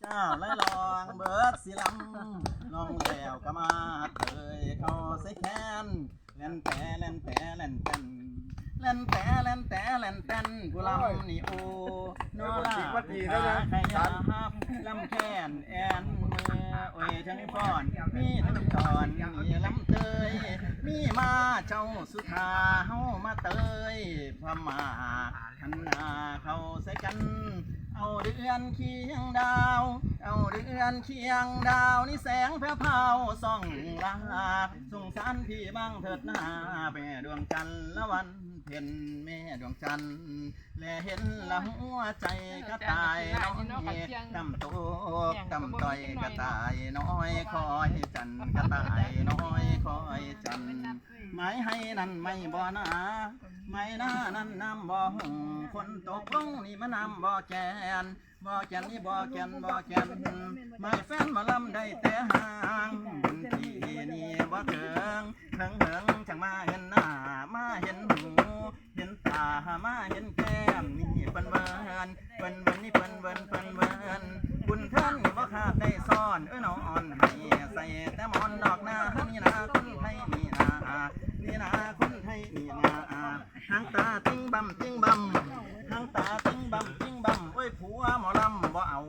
เจ้าและลองเบิดสิลำลองแล้วก็มาเตยเขาใส่แค้นเล่นแต่เล่นแต่เล่นเป็นเล่นแต่เล่นแต่เล่นเป็นผู้ลำนี่โอ้นอลาขยาฮับลำแค้นแอนมือโอ้ยทั้งฟ้อนมีทั้งตอนมีลำเตยมีมาเจ้าสุธาเฮามาเตยพม่าหันหน้าเขาใส่กัน เอาเดือนเคียงดาว เอาเดือนเคียงดาวนี่แสงแผ่วพราส่องลาสงสารพี่บ้างเถิดหน้าแม่ดวงจันทร์ละวันเพ็ญแม่ดวงจันทร์และเห็นละหัวใจก็ตายน้อยตำโตกตำต่อยก็ตายน้อยคอยจันทร์ก็ตายน้อย มายให้นั่นไม่บ่หนาไม่น่านั่นน้ำบ่หงคนตกลงนี่มันน้ำบ่แกนบ่แกนนี่บ่แกนบ่แกนไม่แฟนมาลำได้แต่ห่างที่นี่บ่เถิงเถิงเถิงจังมาเห็นหน้ามาเห็นหูเห็นตามาเห็นแก้มนี่เปิ้นเบินเปิ้นเบินนี่เปิ้นเบินเปิ้นเบินบุญเทินนี่บ่ขาดได้ซ่อนเอ้ยน้องอ่อนให้ใส่แต่หมอนดอกหน้า นี่างตาติ้งบัมติ้งบัมทางตาติ้งบัมติ้งบัมเอ้ยผัวหมอลำบ่เอา